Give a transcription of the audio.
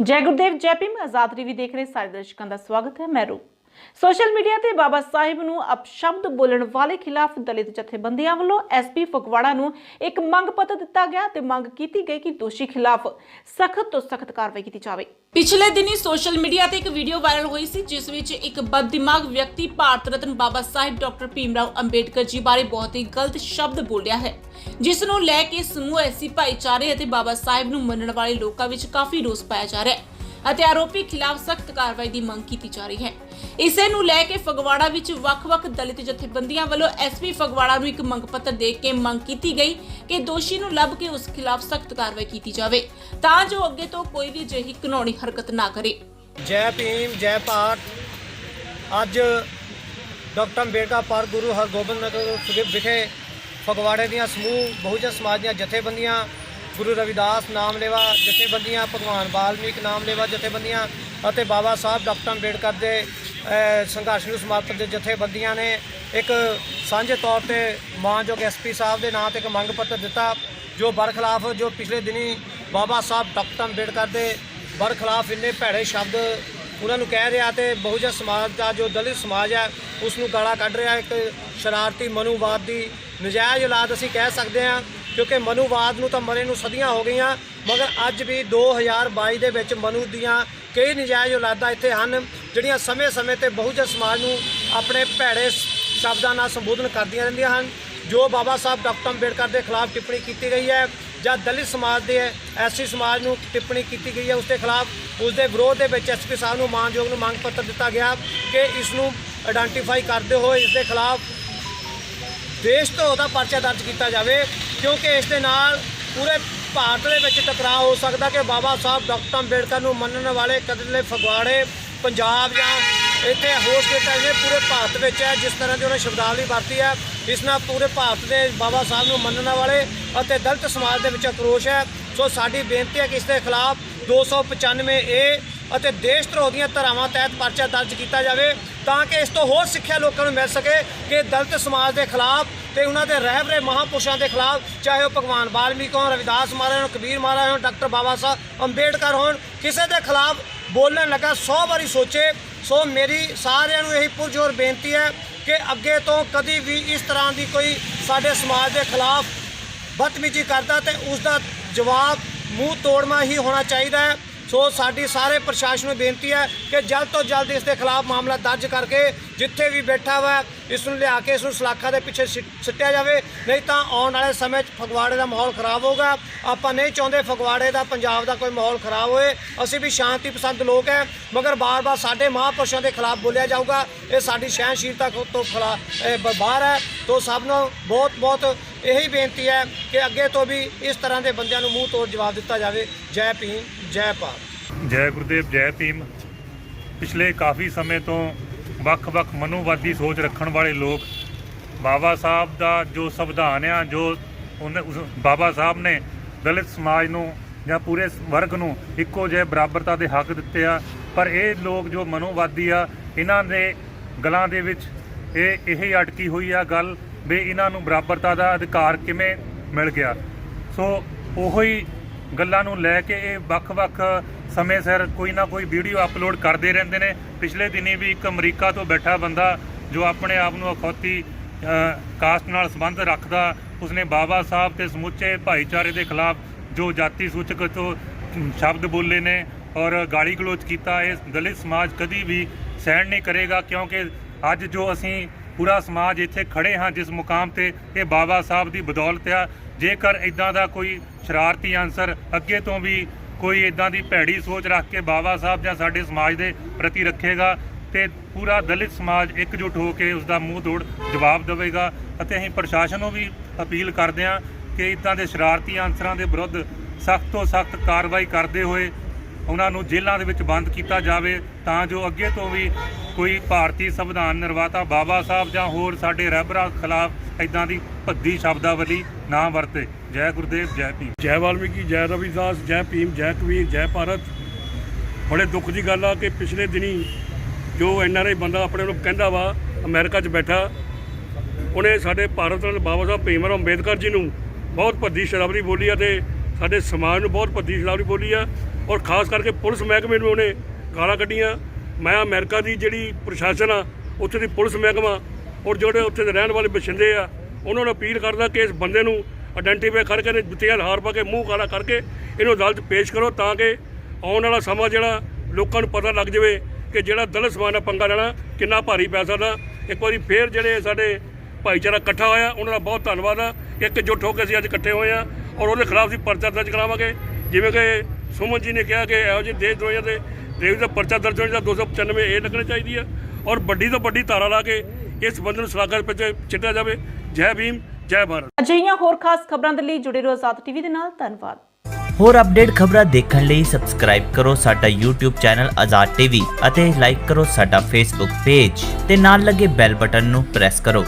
ਜੈ ਗੁਰਦੇਵ, ਜੈ ਭੀਮ, ਆਜ਼ਾਦ ਟੀਵੀ ਦੇਖ ਰਹੇ ਸਾਰੇ ਦਰਸ਼ਕਾਂ ਦਾ ਸਵਾਗਤ ਹੈ, ਮੈਂ ਰੂ ਸੋਸ਼ਲ ਮੀਡੀਆ ਤੇ ਬਾਬਾ ਸਾਹਿਬ ਨੂੰ ਅਪਸ਼ਬਦ ਬੋਲਣ ਵਾਲੇ ਖਿਲਾਫ ਦਲਿਤ ਜਥੇਬੰਦੀਆਂ ਵੱਲੋਂ ਐਸਪੀ ਫਗਵਾੜਾ ਨੂੰ ਇੱਕ ਮੰਗ ਪੱਤਰ ਦਿੱਤਾ ਗਿਆ ਤੇ ਮੰਗ ਕੀਤੀ ਗਈ ਕਿ ਦੋਸ਼ੀ ਖਿਲਾਫ ਸਖਤ ਤੋਂ ਸਖਤ ਕਾਰਵਾਈ ਕੀਤੀ ਜਾਵੇ। ਪਿਛਲੇ ਦਿਨੀ ਸੋਸ਼ਲ ਮੀਡੀਆ ਤੇ ਇੱਕ ਵੀਡੀਓ ਵਾਇਰਲ ਹੋਈ ਸੀ, ਜਿਸ ਵਿੱਚ ਇੱਕ ਬਦਦਿਮਾਗ ਵਿਅਕਤੀ ਭਾਰਤ ਰਤਨ ਬਾਬਾ ਸਾਹਿਬ ਡਾਕਟਰ ਭੀਮਰਾਓ ਅੰਬੇਡਕਰ ਜੀ ਬਾਰੇ ਬਹੁਤ ਹੀ ਗਲਤ ਸ਼ਬਦ ਬੋਲਿਆ ਹੈ, ਜਿਸ ਨੂੰ ਲੈ ਕੇ ਸਮੂਹ ਐਸੀ ਭਾਈਚਾਰੇ ਅਤੇ ਬਾਬਾ ਸਾਹਿਬ ਨੂੰ ਮੰਨਣ ਵਾਲੇ ਲੋਕਾਂ ਵਿੱਚ ਕਾਫੀ ਰੋਸ ਪਾਇਆ ਜਾ ਰਿਹਾ ਹੈ। ਅਤੇ ਆਰੋਪੀ ਖਿਲਾਫ ਸਖਤ ਕਾਰਵਾਈ ਦੀ ਮੰਗ ਕੀਤੀ ਜਾ ਰਹੀ ਹੈ। ਇਸੇ ਨੂੰ ਲੈ ਕੇ ਫਗਵਾੜਾ ਵਿੱਚ ਵੱਖ-ਵੱਖ ਦਲਿਤ ਜਥੇਬੰਦੀਆਂ ਵੱਲੋਂ ਐਸਪੀ ਫਗਵਾੜਾ ਨੂੰ ਇੱਕ ਮੰਗ ਪੱਤਰ ਦੇ ਕੇ ਮੰਗ ਕੀਤੀ ਗਈ ਕਿ ਦੋਸ਼ੀ ਨੂੰ ਲੱਭ ਕੇ ਉਸ ਖਿਲਾਫ ਸਖਤ ਕਾਰਵਾਈ ਕੀਤੀ ਜਾਵੇ, ਤਾਂ ਜੋ ਅੱਗੇ ਤੋਂ ਕੋਈ ਵੀ ਅਜਿਹੀ ਘਿਨੌਣੀ ਹਰਕਤ ਨਾ ਕਰੇ। ਜੈ ਭੀਮ, ਜੈ ਭਾਰਤ। ਅੱਜ ਡਾਕਟਰ ਅੰਬੇਡਕਰ ਪਾਰਕ ਗੁਰੂ ਹਰਗੋਬਿੰਦ ਨਗਰ ਵਿਖੇ ਫਗਵਾੜੇ ਦੀਆਂ ਸਮੂਹ, ਬਹੁਜਨ ਸਮਾਜ ਦੀਆਂ ਜਥੇਬੰਦੀਆਂ ਗੁਰੂ ਰਵਿਦਾਸ ਨਾਮ ਲੇਵਾ ਜਥੇਬੰਦੀਆਂ, ਭਗਵਾਨ ਵਾਲਮੀਕ ਨਾਮਲੇਵਾ ਜਥੇਬੰਦੀਆਂ ਅਤੇ ਬਾਬਾ ਸਾਹਿਬ ਡਾਕਟਰ ਅੰਬੇਡਕਰ ਦੇ ਸੰਘਰਸ਼ ਨੂੰ ਸਮਰਪਿਤ ਦੇ ਜਥੇਬੰਦੀਆਂ ਨੇ ਇੱਕ ਸਾਂਝੇ ਤੌਰ ਤੇ ਮਾਨਯੋਗ ਐਸਪੀ ਸਾਹਿਬ ਦੇ ਨਾਂ ਤੇ ਇੱਕ ਮੰਗ ਪੱਤਰ ਦਿੱਤਾ, ਜੋ ਬਰਖਲਾਫ, ਜੋ ਪਿਛਲੇ ਦਿਨੀ ਬਾਬਾ ਸਾਹਿਬ ਡਾਕਟਰ ਅੰਬੇਡਕਰ ਦੇ ਬਰਖਲਾਫ ਇੰਨੇ ਭੈੜੇ ਸ਼ਬਦ ਉਹਨਾਂ ਨੂੰ ਕਹਿ ਰਿਹਾ ਤੇ ਬਹੁਜਨ ਸਮਾਜ ਦਾ ਜੋ ਦਲਿਤ ਸਮਾਜ ਹੈ ਉਸ ਨੂੰ ਗਾਲਾਂ ਕੱਢ ਰਿਹਾ, ਇੱਕ ਸ਼ਰਾਰਤੀ ਮਨੂਵਾਦ ਦੀ ਨਜਾਇਜ਼ ਔਲਾਦ ਅਸੀਂ ਕਹਿ ਸਕਦੇ ਹਾਂ। ਕਿਉਂਕਿ ਮਨੂਵਾਦ ਨੂੰ ਤਾਂ ਮਰੇ ਨੂੰ ਸਦੀਆਂ ਹੋ ਗਈਆਂ, ਮਗਰ ਅੱਜ ਵੀ 2022 ਦੇ ਵਿੱਚ ਮਨੂ ਦੀਆਂ ਕਈ ਨਜਾਇਜ਼ ਔਲਾਦਾਂ ਇੱਥੇ ਹਨ, ਜਿਹੜੀਆਂ ਸਮੇਂ-ਸਮੇਂ ਤੇ ਬਹੁਜਨ ਸਮਾਜ ਨੂੰ ਆਪਣੇ ਭੈੜੇ ਸ਼ਬਦਾਂ ਨਾਲ ਸੰਬੋਧਨ ਕਰਦੀਆਂ ਰਹਿੰਦੀਆਂ ਹਨ। ਜੋ ਬਾਬਾ ਸਾਹਿਬ ਡਾਕਟਰ ਅੰਬੇਡਕਰ ਦੇ ਖਿਲਾਫ ਟਿੱਪਣੀ ਕੀਤੀ ਗਈ ਹੈ, ਜਾਂ ਦਲਿਤ ਸਮਾਜ ਦੇ ਐਸਸੀ ਸਮਾਜ ਨੂੰ ਟਿੱਪਣੀ ਕੀਤੀ ਗਈ ਹੈ, ਉਸ ਦੇ ਖਿਲਾਫ ਉਸ ਦੇ ਵਿਰੋਧ ਦੇ ਵਿੱਚ ਐਸਪੀ ਸਾਹਿਬ ਨੂੰ ਮਾਨਯੋਗ ਨੂੰ ਮੰਗ ਪੱਤਰ ਦਿੱਤਾ ਗਿਆ ਕਿ ਇਸ ਨੂੰ ਆਇਡੈਂਟੀਫਾਈ ਕਰਦੇ ਹੋਏ ਇਸ ਦੇ ਖਿਲਾਫ ਦੇਸ਼ ਤੋਂ ਉਹਦਾ ਪਰਚਾ ਦਰਜ ਕੀਤਾ ਜਾਵੇ। ਕਿਉਂਕਿ ਇਸ ਦੇ ਨਾਲ ਪੂਰੇ ਭਾਰਤ ਦੇ ਵਿੱਚ ਟਕਰਾਅ ਹੋ ਸਕਦਾ ਕਿ ਬਾਬਾ ਸਾਹਿਬ ਡਾਕਟਰ ਅੰਬੇਡਕਰ ਨੂੰ ਮੰਨਣ ਵਾਲੇ ਕਦਲੇ ਫਗਵਾੜੇ, ਪੰਜਾਬ ਜਾਂ ਇੱਥੇ ਹੋਰ ਸਟੇਟਾਂ ਨੇ ਪੂਰੇ ਭਾਰਤ ਵਿੱਚ ਹੈ, ਜਿਸ ਤਰ੍ਹਾਂ ਦੀ ਉਹਨੇ ਸ਼ਬਦਾਵਲੀ ਵਰਤੀ ਹੈ, ਇਸ ਨਾਲ ਪੂਰੇ ਭਾਰਤ ਦੇ ਬਾਬਾ ਸਾਹਿਬ ਨੂੰ ਮੰਨਣ ਵਾਲੇ ਅਤੇ ਦਲਿਤ ਸਮਾਜ ਦੇ ਵਿੱਚ ਆਕਰੋਸ਼ ਹੈ। ਸੋ ਸਾਡੀ ਬੇਨਤੀ ਹੈ ਕਿ ਇਸ ਦੇ ਖਿਲਾਫ 295 ਏ ਅਤੇ ਦੇਸ਼ ਧਰੋਹ ਦੀਆਂ ਧਾਰਾਵਾਂ ਤਹਿਤ ਪਰਚਾ ਦਰਜ ਕੀਤਾ ਜਾਵੇ ਤਾਂ ਕਿ ਇਸ ਤੋਂ ਹੋਰ ਸਿੱਖਿਆ ਲੋਕਾਂ ਨੂੰ ਮਿਲ ਸਕੇ ਕਿ ਦਲਿਤ ਸਮਾਜ ਦੇ ਖਿਲਾਫ ਤੇ ਉਹਨਾਂ ਦੇ ਰਹਿਬਰੇ ਮਹਾਪੁਰਸ਼ਾਂ ਦੇ ਖਿਲਾਫ ਚਾਹੇ ਉਹ ਭਗਵਾਨ ਵਾਲਮੀਕ ਹੋਣ, ਰਵਿਦਾਸ ਮਹਾਰਾਜ ਹੋਣ, ਕਬੀਰ ਮਹਾਰਾਜ ਹੋਣ, ਡਾਕਟਰ ਬਾਬਾ ਸਾਹਿਬ ਅੰਬੇਡਕਰ ਹੋਣ, ਕਿਸੇ ਦੇ ਖਿਲਾਫ ਬੋਲਣ ਲੱਗਾ 100 ਵਾਰੀ ਸੋਚੇ। ਸੋ ਮੇਰੀ ਸਾਰਿਆਂ ਨੂੰ ਇਹੀ ਪੁਰਜੋਰ ਬੇਨਤੀ ਹੈ ਕਿ ਅੱਗੇ ਤੋਂ ਕਦੀ ਵੀ ਇਸ ਤਰ੍ਹਾਂ ਦੀ ਕੋਈ ਸਾਡੇ ਸਮਾਜ ਦੇ ਖਿਲਾਫ ਬਦਤਮੀਜ਼ੀ ਕਰਦਾ ਤੇ ਉਸ ਦਾ ਜਵਾਬ ਮੂੰਹ ਤੋੜਨਾ ਹੀ ਹੋਣਾ ਚਾਹੀਦਾ ਹੈ। ਸੋ ਸਾਡੀ ਸਾਰੇ ਪ੍ਰਸ਼ਾਸਨ ਨੂੰ ਬੇਨਤੀ ਹੈ ਕਿ ਜਲਦ ਤੋਂ ਜਲਦ ਇਸ ਦੇ ਖਿਲਾਫ ਮਾਮਲਾ ਦਰਜ ਕਰਕੇ ਜਿੱਥੇ ਵੀ ਬੈਠਾ ਵਾ, ਇਸ ਨੂੰ ਲਿਆ ਕੇ, ਇਸ ਨੂੰ ਸਲਾਖਾਂ ਦੇ ਪਿੱਛੇ ਸਿੱਟ- ਸਿੱਟਿਆ ਜਾਵੇ। ਨਹੀਂ ਤਾਂ ਆਉਣ ਵਾਲੇ ਸਮੇਂ 'ਚ ਫਗਵਾੜੇ ਦਾ ਮਾਹੌਲ ਖਰਾਬ ਹੋਊਗਾ। ਆਪਾਂ ਨਹੀਂ ਚਾਹੁੰਦੇ ਫਗਵਾੜੇ ਦਾ, ਪੰਜਾਬ ਦਾ ਕੋਈ ਮਾਹੌਲ ਖਰਾਬ ਹੋਏ। ਅਸੀਂ ਵੀ ਸ਼ਾਂਤੀ ਪਸੰਦ ਲੋਕ ਹੈ, ਮਗਰ ਬਾਰ-ਬਾਰ ਸਾਡੇ ਮਹਾਂਪੁਰਸ਼ਾਂ ਦੇ ਖਿਲਾਫ ਬੋਲਿਆ ਜਾਊਗਾ। ਇਹ ਸਾਡੀ ਸਹਿਣਸ਼ੀਲਤਾ ਤੋਂ ਖਿਲਾਫ ਬਾਹਰ ਹੈ। ਤੋਂ ਸਭ ਨੂੰ ਬਹੁਤ ਬਹੁਤ ਇਹੀ ਬੇਨਤੀ ਹੈ ਕਿ ਅੱਗੇ ਤੋਂ ਵੀ ਇਸ ਤਰ੍ਹਾਂ ਦੇ ਬੰਦਿਆਂ ਨੂੰ ਮੂੰਹ ਤੋੜ ਜਵਾਬ ਦਿੱਤਾ ਜਾਵੇ। ਜੈ ਭੀਮ। ਜੈ ਭਾਰਤ। ਜੈ ਗੁਰਦੇਵ, ਜੈ ਭੀਮ। ਪਿਛਲੇ ਕਾਫੀ ਸਮੇਂ ਤੋਂ ਵੱਖ-ਵੱਖ ਮਨੋਵਾਦੀ ਸੋਚ ਰੱਖਣ ਵਾਲੇ ਲੋਕ ਬਾਬਾ ਸਾਹਿਬ ਦਾ ਜੋ ਸੰਵਿਧਾਨ ਆ, ਜੋ ਉਹਨੇ ਉਸ ਬਾਬਾ ਸਾਹਿਬ ਨੇ ਦਲਿਤ ਸਮਾਜ ਨੂੰ ਜਾਂ ਪੂਰੇ ਵਰਗ ਨੂੰ ਇੱਕੋ ਜਿਹੇ ਬਰਾਬਰਤਾ ਦੇ ਹੱਕ ਦਿੱਤੇ ਆ, ਪਰ ਇਹ ਲੋਕ ਜੋ ਮਨੋਵਾਦੀ ਆ, ਇਹਨਾਂ ਦੇ ਗਲਾਂ ਦੇ ਵਿੱਚ ਇਹ ਇਹ ਅਟਕੀ ਹੋਈ ਆ ਗੱਲ ਵੀ ਇਹਨਾਂ ਨੂੰ ਬਰਾਬਰਤਾ ਦਾ ਅਧਿਕਾਰ ਕਿਵੇਂ ਮਿਲ ਗਿਆ। ਸੋ ਉਹੀ ਗੱਲਾਂ ਨੂੰ ਲੈ ਕੇ ਇਹ ਵੱਖ-ਵੱਖ ਸਮੇਂ ਸਿਰ ਕੋਈ ਨਾ ਕੋਈ ਵੀਡੀਓ ਅਪਲੋਡ ਕਰਦੇ ਰਹਿੰਦੇ ਨੇ। ਪਿਛਲੇ ਦਿਨੀ ਵੀ ਇੱਕ ਅਮਰੀਕਾ ਤੋਂ ਬੈਠਾ ਬੰਦਾ ਜੋ ਆਪਣੇ ਆਪ ਨੂੰ ਅਖੌਤੀ ਕਾਸਟ ਨਾਲ ਸੰਬੰਧ ਰੱਖਦਾ, ਉਸਨੇ ਬਾਬਾ ਸਾਹਿਬ ਤੇ ਸਮੁੱਚੇ ਭਾਈਚਾਰੇ ਦੇ ਖਿਲਾਫ ਜੋ ਜਾਤੀ ਸੂਚਕ ਤੋਂ ਸ਼ਬਦ ਬੋਲੇ ਨੇ ਔਰ ਗਾਲੀ ਗਲੋਚ ਕੀਤਾ, ਇਹ ਦਲਿਤ ਸਮਾਜ ਕਦੀ ਵੀ ਸਹਿਣ ਨਹੀਂ ਕਰੇਗਾ ਕਿਉਂਕਿ ਅੱਜ ਜੋ ਅਸੀਂ ਪੂਰਾ ਸਮਾਜ ਇੱਥੇ ਖੜੇ ਹਾਂ, ਜਿਸ ਮੁਕਾਮ ਤੇ ਇਹ ਬਾਬਾ ਸਾਹਿਬ ਦੀ ਬਦੌਲਤ ਆ। ਜੇਕਰ ਇਦਾਂ ਦਾ ਕੋਈ ਸ਼ਰਾਰਤੀ ਅਨਸਰ ਅੱਗੇ ਤੋਂ ਵੀ ਕੋਈ ਇਦਾਂ ਦੀ ਭੈੜੀ ਸੋਚ ਰੱਖ ਕੇ ਬਾਬਾ ਸਾਹਿਬ ਜਾਂ ਸਾਡੇ ਸਮਾਜ ਦੇ ਪ੍ਰਤੀ ਰੱਖੇਗਾ ਤੇ ਪੂਰਾ ਦਲਿਤ ਸਮਾਜ ਇਕਜੁੱਟ ਹੋ ਕੇ ਉਸ ਦਾ ਮੂੰਹ ਤੋੜ ਜਵਾਬ ਦੇਵੇਗਾ। ਅਤੇ ਅਸੀਂ ਪ੍ਰਸ਼ਾਸਨ ਨੂੰ ਵੀ ਅਪੀਲ ਕਰਦੇ ਹਾਂ ਕਿ ਇਦਾਂ ਦੇ ਸ਼ਰਾਰਤੀ ਅਨਸਰਾਂ ਦੇ ਵਿਰੁੱਧ ਸਖਤ ਤੋਂ ਸਖਤ ਕਾਰਵਾਈ ਕਰਦੇ ਹੋਏ ਉਹਨਾਂ ਨੂੰ ਜੇਲ੍ਹਾਂ ਦੇ ਵਿੱਚ ਬੰਦ ਕੀਤਾ ਜਾਵੇ ਤਾਂ ਜੋ ਅੱਗੇ ਤੋਂ ਵੀ ਕੋਈ ਭਾਰਤੀ ਸੰਵਿਧਾਨ ਨਿਰਮਾਤਾ ਬਾਬਾ ਸਾਹਿਬ ਜਾਂ ਹੋਰ ਸਾਡੇ ਰਹਿਬਰਾਂ ਖਿਲਾਫ ਇਦਾਂ ਦੀ ਭੱਦੀ ਸ਼ਬਦਾਵਲੀ ਨਾ ਵਰਤੇ। ਜੈ ਗੁਰਦੇਵ, ਜੈ ਭੀਮ। ਜੈ ਵਾਲਮੀਕੀ, ਜੈ ਰਵਿਦਾਸ ਜੈ ਭੀਮ, ਜੈ ਕਬੀਰ, ਜੈ ਭਾਰਤ। ਬੜੇ ਦੁੱਖ ਦੀ ਗੱਲ ਆ ਕਿ ਪਿਛਲੇ ਦਿਨੀ ਜੋ ਐਨਆਰਆਈ ਬੰਦਾ ਆਪਣੇ ਨੂੰ ਕਹਿੰਦਾ ਵਾ, ਅਮਰੀਕਾ 'ਚ ਬੈਠਾ, ਉਹਨੇ ਸਾਡੇ ਭਾਰਤ ਨਾਲ ਬਾਬਾ ਸਾਹਿਬ ਭੀਮ ਅੰਬੇਦਕਰ ਜੀ ਨੂੰ ਬਹੁਤ ਭੱਦੀ ਸ਼ਰਾਬਰੀ ਬੋਲੀ ਆ ਤੇ ਸਾਡੇ ਸਮਾਜ ਨੂੰ ਬਹੁਤ ਭੱਦੀ ਸ਼ਰਾਬਰੀ ਬੋਲੀ ਆ ਔਰ ਖਾਸ ਕਰਕੇ ਪੁਲਿਸ ਮਹਿਕਮੇ ਨੂੰ ਉਹਨੇ ਗਾਲਾਂ ਕੱਢੀਆਂ। ਮੈਂ ਅਮਰੀਕਾ ਦੀ ਜਿਹੜੀ ਪ੍ਰਸ਼ਾਸਨ ਆ, ਉੱਥੇ ਦੀ ਪੁਲਿਸ ਮਹਿਕਮਾ ਔਰ ਜਿਹੜੇ ਉੱਥੇ ਦੇ ਰਹਿਣ ਵਾਲੇ ਬਸ਼ਿੰਦੇ ਆ, ਉਹਨਾਂ ਨੂੰ ਅਪੀਲ ਕਰਦਾ ਕਿ ਇਸ ਬੰਦੇ ਨੂੰ ਆਇਡੈਂਟੀਫਾਈ ਕਰਕੇ ਤੇ ਜੁੱਤੀਆਂ ਹਾਰ ਪਾ ਕੇ, ਮੂੰਹ ਕਾਲਾ ਕਰਕੇ ਇਹਨੂੰ ਅਦਾਲਤ ਪੇਸ਼ ਕਰੋ ਤਾਂ ਕਿ ਆਉਣ ਵਾਲਾ ਸਮਾਂ ਜਿਹੜਾ ਲੋਕਾਂ ਨੂੰ ਪਤਾ ਲੱਗ ਜਾਵੇ ਕਿ ਜਿਹੜਾ ਦਲਿਤ ਸਮਾਜ ਨਾਲ ਪੰਗਾ ਲੈਣਾ ਕਿੰਨਾ ਭਾਰੀ ਪੈ ਸਕਦਾ। ਇੱਕ ਵਾਰੀ ਫੇਰ ਜਿਹੜੇ ਸਾਡੇ ਭਾਈਚਾਰਾ ਇਕੱਠਾ ਹੋਇਆ, ਉਹਨਾਂ ਦਾ ਬਹੁਤ ਧੰਨਵਾਦ ਆ। ਇੱਕ ਜੁੱਟ ਹੋ ਕੇ ਅਸੀਂ ਅੱਜ ਇਕੱਠੇ ਹੋਏ ਆ। ਔਰ ਉਹਦੇ ਖਿਲਾਫ ਅਸੀਂ ਪਰਚਾ ਦਰਜ ਕਰਾਵਾਂਗੇ। ਜਿਵੇਂ ਕਿ ਸੁਮਨ ਜੀ ਨੇ ਕਿਹਾ ਕਿ ਇਹੋ ਜਿਹੇ ਦੇਸ਼ ਦੁਨੀਆ ਦੇ ਦੇਸ਼ ਦਾ ਪਰਚਾ ਦਰਜ ਹੋਣ ਦਾ 295 ਇਹ ਲੱਗਣੀ ਚਾਹੀਦੀ ਆ। ਔਰ ਵੱਡੀ ਤੋਂ ਵੱਡੀ ਧਾਰਾ ਲਾ ਕੇ ਇਸ ਬੰਦੇ ਨੂੰ ਸਲਾਖਤ ਵਿੱਚ ਚਿੱਟਿਆ ਜਾਵੇ। ਜੈ ਭੀਮ ਜੈ ਭਾਰਤ। ਅਜਿਹੀਆਂ ਹੋਰ ਖਾਸ ਖਬਰਾਂ ਦੇ ਲਈ ਜੁੜੇ ਰਹੋ ਆਜ਼ਾਦ ਟੀਵੀ ਦੇ ਨਾਲ। ਧੰਨਵਾਦ। ਹੋਰ ਅਪਡੇਟ ਖਬਰਾਂ ਦੇਖਣ ਲਈ ਸਬਸਕ੍ਰਾਈਬ ਕਰੋ ਸਾਡਾ YouTube ਚੈਨਲ ਆਜ਼ਾਦ ਟੀਵੀ ਅਤੇ ਲਾਈਕ ਕਰੋ ਸਾਡਾ Facebook ਪੇਜ ਤੇ ਨਾਲ ਲੱਗੇ ਬੈਲ ਬਟਨ ਨੂੰ ਪ੍ਰੈਸ ਕਰੋ।